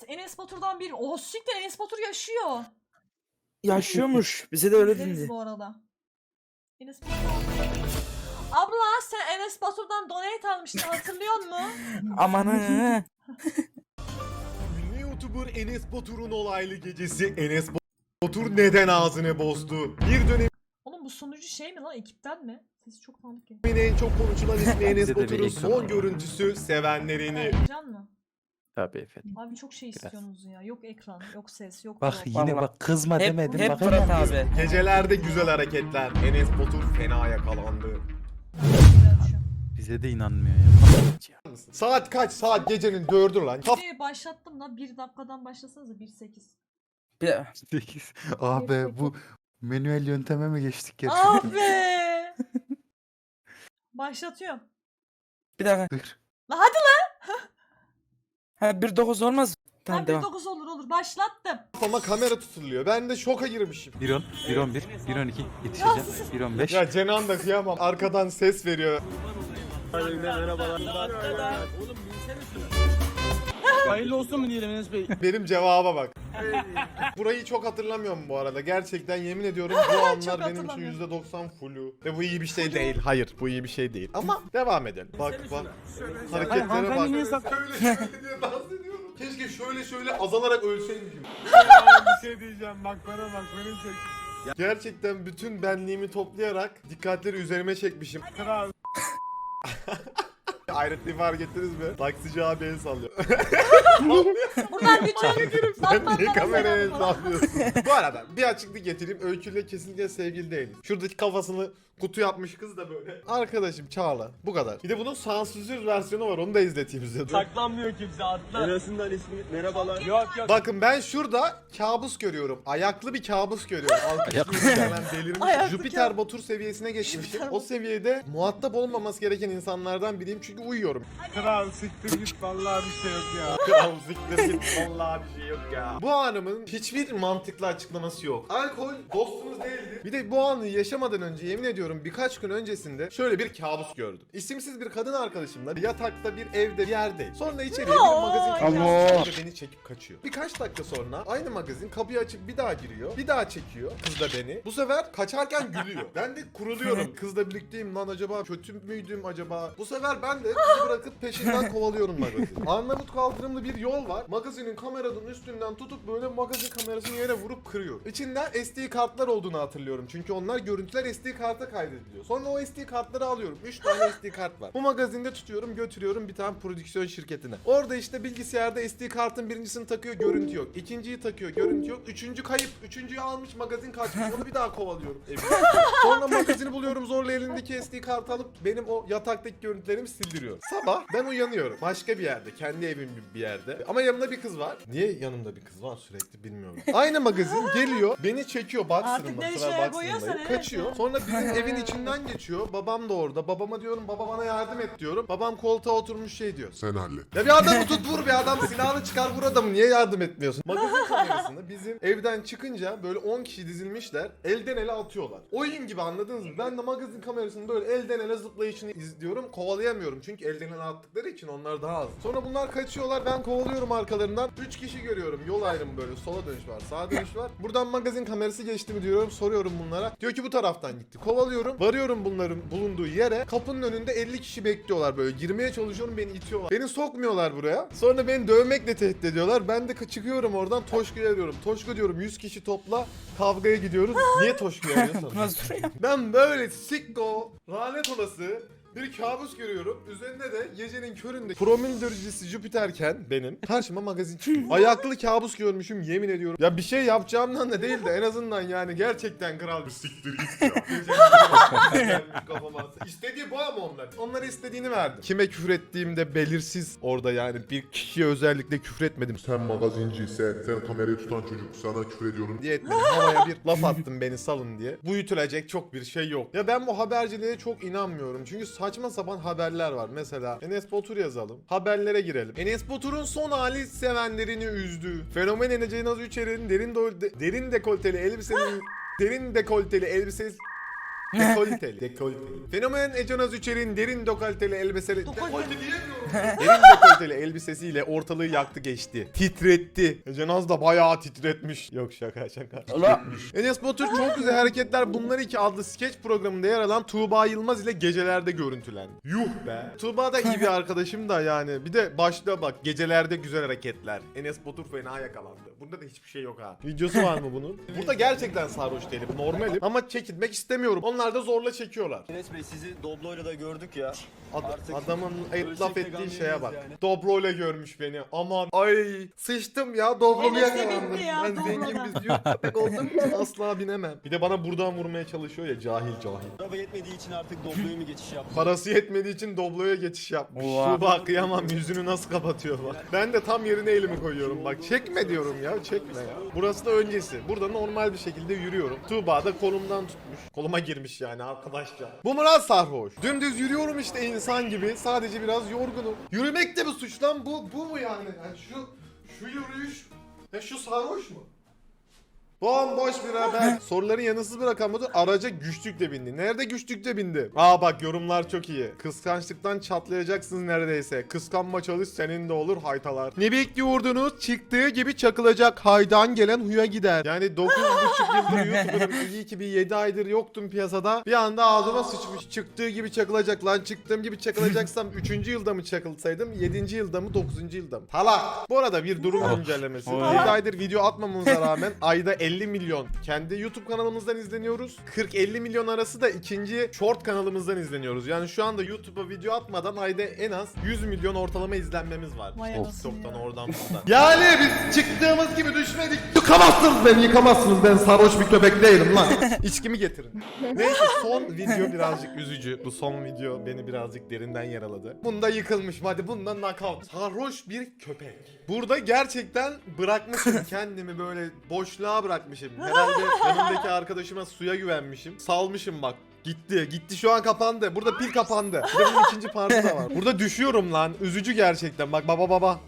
Evet Enes Batur'dan bir. Oh siktir Enes Batur yaşıyor. Yaşıyormuş. Bize de öyle İzleriz dedi. bu arada. Enes Batur. Abla sen Enes Batur'dan donate almıştın hatırlıyor musun? Aman ha. Ünlü YouTuber Enes Batur'un olaylı gecesi Enes Batur neden ağzını bozdu? Bir dönemin Oğlum bu sunucu şey mi lan ekipten mi? Sesi çok tanıdık geliyor. en çok konuşulan ismi Enes Bize de bir Batur'un ekran son görüntüsü sevenlerini Can mı? Tabii efendim. Abi çok şey Biraz. istiyorsunuz ya. Yok ekran, yok ses, yok Bak drop. yine bak. bak kızma Hep, demedim. hep bak Fırat hemen abi. Gecelerde güzel hareketler. Enes Batur fena yakalandı. Bize de inanmıyor ya. Saat kaç? Saat gecenin dördü lan. Kaf Videoyu başlattım da bir dakikadan başlasanıza 1.8. Bir de- 8. Abi bu manuel yönteme mi geçtik Ah be! Başlatıyorum. bir dakika. Buyur. La hadi Ha 1.9 olmaz. Tamam lan devam. 1.9 olur olur başlattım. kafama kamera tutuluyor. Ben de şoka girmişim. 1.10, 1.11, 1.12 yetişeceğim. 1.15. Ya Cenan da kıyamam. Arkadan ses veriyor. Hayırlı olsun mu diyelim Enes Bey? Benim cevaba bak. Burayı çok hatırlamıyorum bu arada. Gerçekten yemin ediyorum bu anlar benim için hatırlamıyorum. %90 flu. Ve bu iyi bir şey değil. Hayır bu iyi bir şey değil. Ama devam edelim. Bak bak. Hareketlere bak. diye ediyorum. Keşke şöyle şöyle azalarak ölseymişim. bir şey diyeceğim bak bana bak beni çek. Gerçekten bütün benliğimi toplayarak dikkatleri üzerime çekmişim. Kral. Ayrıntıyı fark ettiniz mi? Taksici abi el sallıyor. Buradan bütün Sen niye kameraya el sallıyorsun? Bu arada bir açıklık getireyim. Öyküyle kesinlikle sevgili değiliz. Şuradaki kafasını kutu yapmış kız da böyle. Arkadaşım Çağla. Bu kadar. Bir de bunun sansürsüz versiyonu var. Onu da izleteyim size. Dur. Saklanmıyor kimse atla. En azından ismi merhabalar. Yok yok. Bakın ben şurada kabus görüyorum. Ayaklı bir kabus görüyorum. Alkışlı muhtemelen delirmiş. Ayaklı Jüpiter. Batur seviyesine geçmişim. O seviyede muhatap olmaması gereken insanlardan biriyim çünkü uyuyorum. Kral siktir git vallahi bir şey yok ya. Kral siktir git vallahi bir şey yok ya. Bu anımın hiçbir mantıklı açıklaması yok. Alkol dostumuz değildi. Bir de bu anı yaşamadan önce yemin ediyorum birkaç gün öncesinde şöyle bir kabus gördüm. İsimsiz bir kadın arkadaşımla yatakta bir evde bir yerde. Sonra içeriye bir magazin Allah. beni çekip kaçıyor. Birkaç dakika sonra aynı magazin kapıyı açıp bir daha giriyor. Bir daha çekiyor kız da beni. Bu sefer kaçarken gülüyor. Ben de kuruluyorum. Kızla birlikteyim lan acaba kötü müydüm acaba? Bu sefer ben de kızı bırakıp peşinden kovalıyorum magazini. Arnavut kaldırımlı bir yol var. Magazinin kameranın üstünden tutup böyle magazin kamerasını yere vurup kırıyor. İçinden SD kartlar olduğunu hatırlıyorum. Çünkü onlar görüntüler SD karta kaydediliyor. Sonra o SD kartları alıyorum. 3 tane SD kart var. Bu magazinde tutuyorum götürüyorum bir tane prodüksiyon şirketine. Orada işte bilgisayarda SD kartın birincisini takıyor görüntü yok. İkinciyi takıyor görüntü yok. Üçüncü kayıp. Üçüncüyü almış magazin kaçmış. Onu bir daha kovalıyorum. evime. Sonra magazini buluyorum zorla elindeki SD kartı alıp benim o yataktaki görüntülerimi sildiriyor. Sabah ben uyanıyorum. Başka bir yerde. Kendi evim gibi bir yerde. Ama yanımda bir kız var. Niye yanımda bir kız var sürekli bilmiyorum. Aynı magazin geliyor. Beni çekiyor. Artık Boxer'ımda. ne Sıra şeye koyuyorsan Boxer'ımdayım. evet Kaçıyor. Sonra bizim evin içinden geçiyor. Babam da orada. Babama diyorum baba bana yardım et diyorum. Babam koltuğa oturmuş şey diyor. Sen hallet. Ya bir adamı tut vur bir adam silahını çıkar vur adamı niye yardım etmiyorsun? Magazin kamerasını bizim evden çıkınca böyle 10 kişi dizilmişler elden ele atıyorlar. Oyun gibi anladınız mı? Ben de magazin kamerasını böyle elden ele zıplayışını izliyorum kovalayamıyorum çünkü elden ele attıkları için onlar daha az. Sonra bunlar kaçıyorlar ben kovalıyorum arkalarından 3 kişi görüyorum yol ayrımı böyle sola dönüş var sağa dönüş var. Buradan magazin kamerası geçti mi diyorum soruyorum bunlara. Diyor ki bu taraftan gitti. Kovalıyorum varıyorum bunların bulunduğu yere kapının önünde 50 kişi bekliyorlar böyle girmeye çalışıyorum beni itiyorlar. Beni sokmuyorlar buraya. Sonra beni dövmekle tehdit ediyorlar. Ben de çıkıyorum oradan Toşku'ya arıyorum. Toşku diyorum 100 kişi topla kavgaya gidiyoruz. Niye Toşku'ya arıyorsun? Ben böyle sikko, lanet olası bir kabus görüyorum. Üzerinde de gecenin köründe promil derecesi Jüpiterken benim karşıma magazin çıkıyor. Ayaklı kabus görmüşüm yemin ediyorum. Ya bir şey yapacağımdan da değil de en azından yani gerçekten kral bir siktir git ya. Gecenin. İstediği bu ama onlar. Onlara istediğini verdim. Kime küfür ettiğimde belirsiz orada yani bir kişiye özellikle küfür etmedim. Sen magazinciysen, sen kamerayı tutan çocuk sana küfür ediyorum. diye etmedim. Havaya bir laf attım beni salın diye. Büyütülecek çok bir şey yok. Ya ben bu haberciliğe çok inanmıyorum. Çünkü saçma sapan haberler var. Mesela Enes Batur yazalım. Haberlere girelim. Enes Batur'un son hali sevenlerini üzdü. Fenomen Ece Naz Üçer'in derin, do- de- derin dekolteli elbisenin derin dekolteli elbisesi Dekolteli. Dekolteli. Fenomen Ecanaz Üçer'in derin dekolteli elbiseli... Dekolte. Dekolte diyemiyorum. derin dekolteli elbisesiyle ortalığı yaktı geçti. Titretti. Ecanaz da bayağı titretmiş. Yok şaka şaka. Ula. Enes Batur çok güzel hareketler bunlar iki adlı skeç programında yer alan Tuğba Yılmaz ile gecelerde görüntülendi. Yuh be. Tuğba da iyi bir arkadaşım da yani. Bir de başta bak gecelerde güzel hareketler. Enes Batur fena yakalandı. Bunda da hiçbir şey yok ha. Videosu var mı bunun? Burada gerçekten sarhoş değilim. Normalim ama çekilmek istemiyorum. Onlar da zorla çekiyorlar. Enes Bey sizi Doblo'yla da gördük ya. Ad- Artık adamın ölsek laf ettiği şeye bak. yani. Dobro ile görmüş beni. Aman. Ay sıçtım ya. Dobro'lu Enes de yakalandım. bindi ya, Ben zengin Dobro'dan. bir ziyok köpek oldum. Asla binemem. Bir de bana buradan vurmaya çalışıyor ya cahil cahil. Araba yetmediği için artık Doblo'ya mı geçiş yaptı? Parası yetmediği için Doblo'ya geçiş yapmış. Oha. Tuğba kıyamam yüzünü nasıl kapatıyor bak. Ben de tam yerine elimi koyuyorum bak. Çekme diyorum ya çekme ya. Burası da öncesi. Burada normal bir şekilde yürüyorum. Tuğba da kolumdan tutmuş. Koluma girmiş yani arkadaşça. Bu Murat sarhoş. Dümdüz yürüyorum işte insan gibi. Sadece biraz yorgunum. Yürümek de bir suç lan. Bu, bu mu yani? yani şu, şu yürüyüş. Ya şu sarhoş mu? Bomboş bir haber. Soruların yanısız Batur araca güçlükle bindi. Nerede güçlükle bindi? Aa bak yorumlar çok iyi. Kıskançlıktan çatlayacaksınız neredeyse. Kıskanma çalış senin de olur haytalar. Ne bekliyordunuz? Çıktığı gibi çakılacak. Haydan gelen huya gider. Yani 9,5 yıldır YouTuber'ım. İyi ki bir 7 aydır yoktum piyasada. Bir anda ağzıma sıçmış. Çıktığı gibi çakılacak. Lan çıktığım gibi çakılacaksam 3. yılda mı çakılsaydım? 7. yılda mı 9. yılda mı? Talak. Bu arada bir durum güncellemesi. 7 aydır video atmamamıza rağmen ayda 50 milyon kendi YouTube kanalımızdan izleniyoruz. 40-50 milyon arası da ikinci short kanalımızdan izleniyoruz. Yani şu anda YouTube'a video atmadan ayda en az 100 milyon ortalama izlenmemiz var. Vay İşte anasını TikTok'tan ya. oradan buradan. Yani biz çıktığımız gibi düşmedik. Yıkamazsınız beni yıkamazsınız. Ben sarhoş bir köpek değilim lan. İçkimi getirin. Neyse son video birazcık üzücü. Bu son video beni birazcık derinden yaraladı. Bunda yıkılmışım hadi bunda knockout. Sarhoş bir köpek. Burada gerçekten bırakmışım kendimi böyle boşluğa bırakmışım. Herhalde yanımdaki arkadaşıma suya güvenmişim. Salmışım bak. Gitti. Gitti şu an kapandı. Burada pil kapandı. Bir de bunun ikinci partı da var. Burada düşüyorum lan. Üzücü gerçekten. Bak baba baba.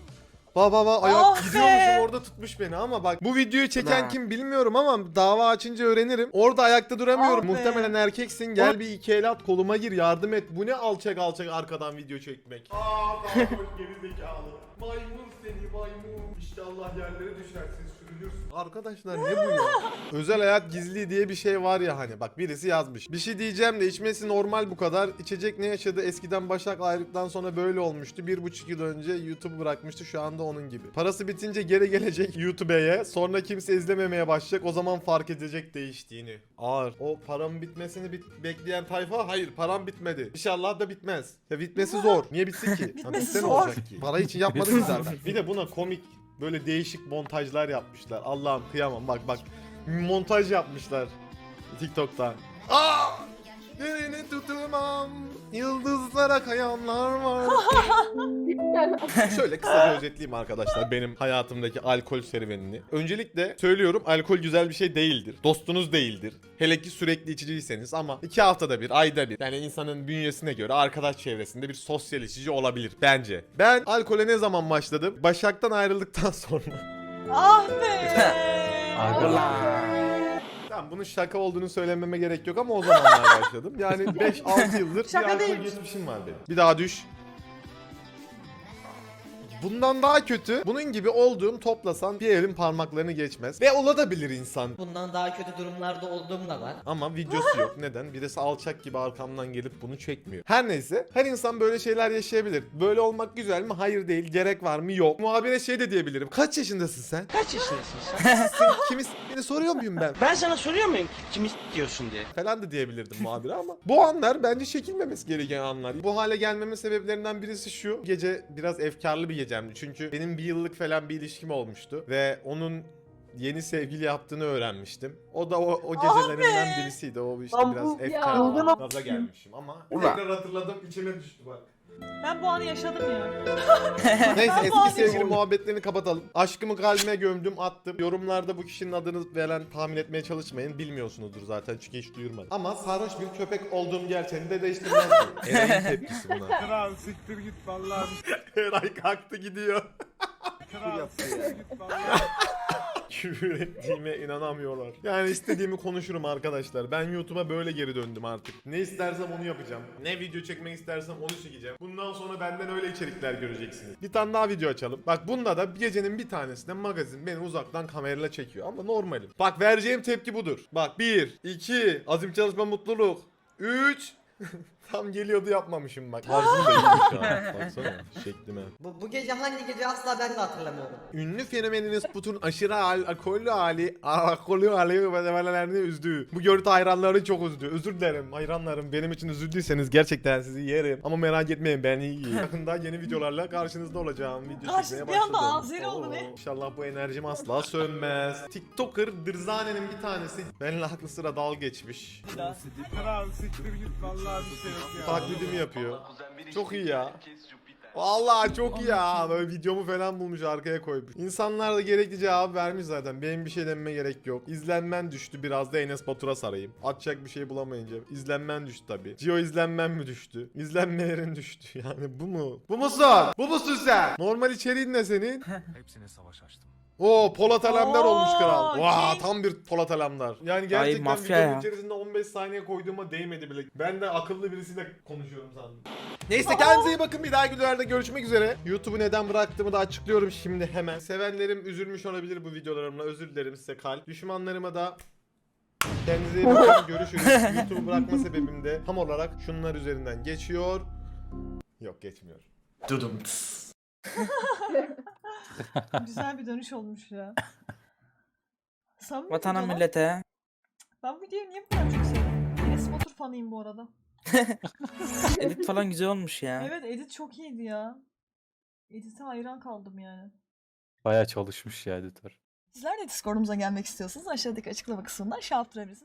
Baba baba ayak be. gidiyormuşum orada tutmuş beni ama bak bu videoyu çeken Lan. kim bilmiyorum ama dava açınca öğrenirim. Orada ayakta duramıyorum. Be. Muhtemelen erkeksin. Gel bir iki el at koluma gir yardım et. Bu ne alçak alçak arkadan video çekmek. Aa daha gerizekalı. Maymun seni maymun. İnşallah yerlere düşersin sürünürsün. Arkadaşlar ne bu ya? Özel hayat gizli diye bir şey var ya hani bak birisi yazmış. Bir şey diyeceğim de içmesi normal bu kadar. İçecek ne yaşadı? Eskiden Başak ayrılıktan sonra böyle olmuştu. Bir buçuk yıl önce YouTube bırakmıştı şu anda onun gibi. Parası bitince geri gelecek YouTube'ye. Sonra kimse izlememeye başlayacak. O zaman fark edecek değiştiğini. Ağır. O paramın bitmesini bit- bekleyen tayfa hayır param bitmedi. İnşallah da bitmez. Ya bitmesi zor. Niye bitsin ki? Ha, Bitmesi ne zor. olacak ki? Para için yapmadık zaten. Bir de buna komik böyle değişik montajlar yapmışlar. Allah'ım kıyamam bak bak. Montaj yapmışlar TikTok'ta. Aa! Birini tutamam. Yıldızlara kayanlar var. Şöyle kısaca özetleyeyim arkadaşlar benim hayatımdaki alkol serüvenini. Öncelikle söylüyorum alkol güzel bir şey değildir. Dostunuz değildir. Hele ki sürekli içiciyseniz ama iki haftada bir, ayda bir. Yani insanın bünyesine göre arkadaş çevresinde bir sosyal içici olabilir bence. Ben alkole ne zaman başladım? Başak'tan ayrıldıktan sonra. Ah be. Ulan. Bunun şaka olduğunu söylememe gerek yok ama o zamanlar başladım. Yani 5-6 yıldır Şaka bir alkol değilmiş. geçmişim var benim. Bir daha düş. Bundan daha kötü. Bunun gibi olduğum toplasan bir elin parmaklarını geçmez. Ve olabilir insan. Bundan daha kötü durumlarda olduğum da var. Ama videosu yok. Neden? Birisi alçak gibi arkamdan gelip bunu çekmiyor. Her neyse. Her insan böyle şeyler yaşayabilir. Böyle olmak güzel mi? Hayır değil. Gerek var mı? Yok. Muhabire şey de diyebilirim. Kaç yaşındasın sen? Kaç yaşındasın sen? Kimi s***ni soruyor muyum ben? Ben sana soruyor muyum kimi diyorsun diye. falan da diyebilirdim muhabire ama bu anlar bence çekilmemesi gereken anlar. Bu hale gelmemin sebeplerinden birisi şu. Gece biraz efkarlı bir gecemdi. Çünkü benim bir yıllık falan bir ilişkim olmuştu ve onun yeni sevgili yaptığını öğrenmiştim. O da o, o gecelerimden birisiydi. O işte Lan biraz bu- efkarlı ya. gaza gelmişim ama Ulan. tekrar hatırladım içime düştü bak. Ben bu anı yaşadım ya. Neyse Ben bu eski anı sevgili yaşadım. muhabbetlerini kapatalım. Aşkımı kalbime gömdüm attım. Yorumlarda bu kişinin adını veren tahmin etmeye çalışmayın. Bilmiyorsunuzdur zaten çünkü hiç duyurmadım. Ama sarhoş bir köpek olduğum gerçeğini de değiştirmez. bu. Eray'ın tepkisi buna. Kral siktir git vallahi. Eray kalktı gidiyor. Kral siktir git vallahi. küfür ettiğime inanamıyorlar. Yani istediğimi konuşurum arkadaşlar. Ben YouTube'a böyle geri döndüm artık. Ne istersem onu yapacağım. Ne video çekmek istersem onu çekeceğim. Bundan sonra benden öyle içerikler göreceksiniz. Bir tane daha video açalım. Bak bunda da gecenin bir tanesinde magazin beni uzaktan kamerayla çekiyor. Ama normalim. Bak vereceğim tepki budur. Bak 1, 2, azim çalışma mutluluk. 3, Tam geliyordu yapmamışım bak. Tarzım da iyiymiş. Baksana şeklime. Bu, bu gece hangi gece asla ben de hatırlamıyorum. Ünlü fenomeniniz Put'un aşırı al alkollü hali, alkollü hali ve severlerini üzdü. Bu görüntü hayranları çok üzdü. Özür dilerim hayranlarım. Benim için üzüldüyseniz gerçekten sizi yerim. Ama merak etmeyin ben iyiyim. Yakında yeni videolarla karşınızda olacağım. Video Karşı- çekmeye bir anda başladım. Azeri oldu Oo, ne? İnşallah bu enerjim asla sönmez. TikToker Dırzane'nin bir tanesi benimle haklı sıra dal geçmiş. Kral siktir git vallahi bir şey. Taklidimi yapıyor. Çok iyi ya. Vallahi çok iyi ya. Böyle videomu falan bulmuş arkaya koymuş. İnsanlar da gerekli cevabı vermiş zaten. Benim bir şey dememe gerek yok. İzlenmen düştü. Biraz da Enes Batur'a sarayım. Atacak bir şey bulamayınca. İzlenmen düştü tabii. Gio izlenmen mi düştü? İzlenmelerin düştü. Yani bu mu? Bu musun? Bu musun sen? Normal içeriğin ne senin? Hepsine savaş açtım. Oo Polat Alemdar Oo, olmuş kral. Vaa King. tam bir Polat Alemdar. Yani gerçekten mafya videonun ya. içerisinde 15 saniye koyduğuma değmedi bile. Ben de akıllı birisiyle konuşuyorum sandım. Neyse kendinize iyi bakın. Bir dahaki videolarda görüşmek üzere. YouTube'u neden bıraktığımı da açıklıyorum şimdi hemen. Sevenlerim üzülmüş olabilir bu videolarımla. Özür dilerim size kalp. Düşmanlarıma da Kendinize iyi bakın. Görüşürüz. YouTube'u bırakma sebebim de tam olarak şunlar üzerinden geçiyor. Yok geçmiyor. Dudum. Güzel bir dönüş olmuş ya. Samimi Vatana lan. millete. Ben bu videoyu niye bu kadar çok sevdim? Enes Batur fanıyım bu arada. Edit falan güzel olmuş ya. Evet edit çok iyiydi ya. Edit'e hayran kaldım yani. Baya çalışmış ya editör. Sizler de Discord'umuza gelmek istiyorsanız aşağıdaki açıklama kısmından şey yaptırabilirsiniz.